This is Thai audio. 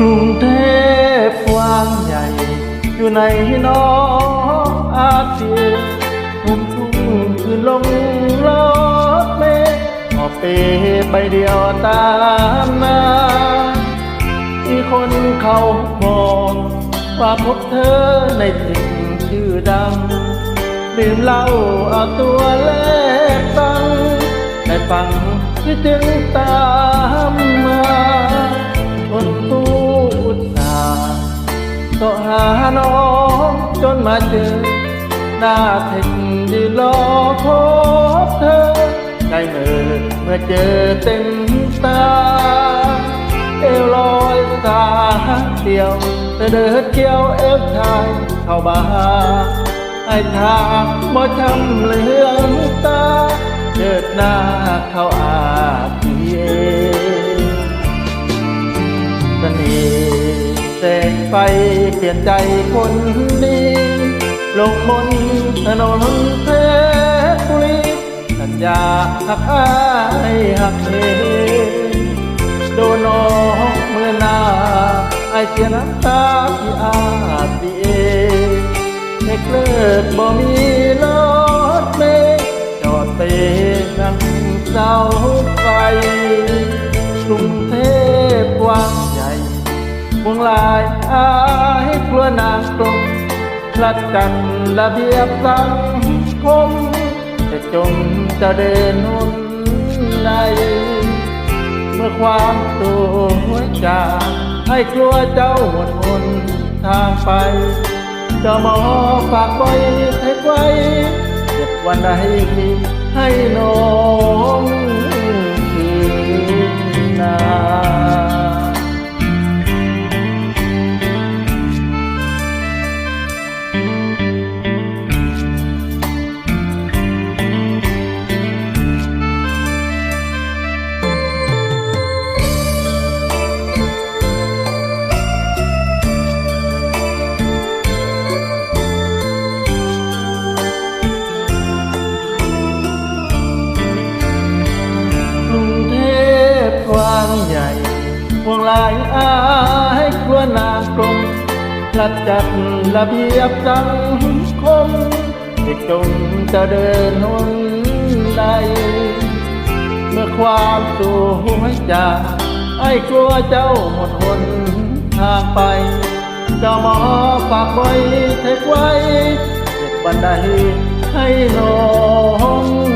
รุ่งเทพกว้างใหญ่ อยู่ในนออาเซียนทุ่มทุ่งคือลงรถเมล์ออกเปใบเดียวตามนาที่คนเขามองว่าพบเธอในสิ่งชื่อดังดื่มเหล้าเอาตัวแลกตังค์ได้ฟังที่จึงตา นมาเจอหน้าเทคยืนรอพบเธอใจเมื่อเมื่อเจอเต็มตา เอวลอยสาเดียวเธอเดินเกี่ยวเอวชายเข้าบาไอ้ทางบ่ช้ำเหลืองตาเกิดหน้าเข้าอาทีเอเสน่ห์แสงไฟเปลี่ยนใจคนดี ลงบนถนนเพชรบุรีสัญญาหักอายหักเฮโดนน้องเมื่อนาไอเสียน้ำตาที่อาดีเอเด็กเลิกบ่มีรถเมล์จอดเตะนั่งเสาไฟกรุงเทพกว้างใหญ่วงลายอายกลัวนางกล ลัดกันระเบียบสังคมจะจงจะเดินหุนใน เมื่อความตัวจากให้กลัวเจ้าหมดหนทางไป จะมอฝากไว้ให้ไว้เก็บวันใดให้น้อง วงลายอายกลัวนางกลมจัดจัดระเบียบสังคมเด็กจงจะเดินหนใด เมื่อความสูงหัวยจไอ้กลัวเจ้าหมดหนทางไป เจ้าหมอฝากไว้เทคไว้เก็บบันไดให้น้อง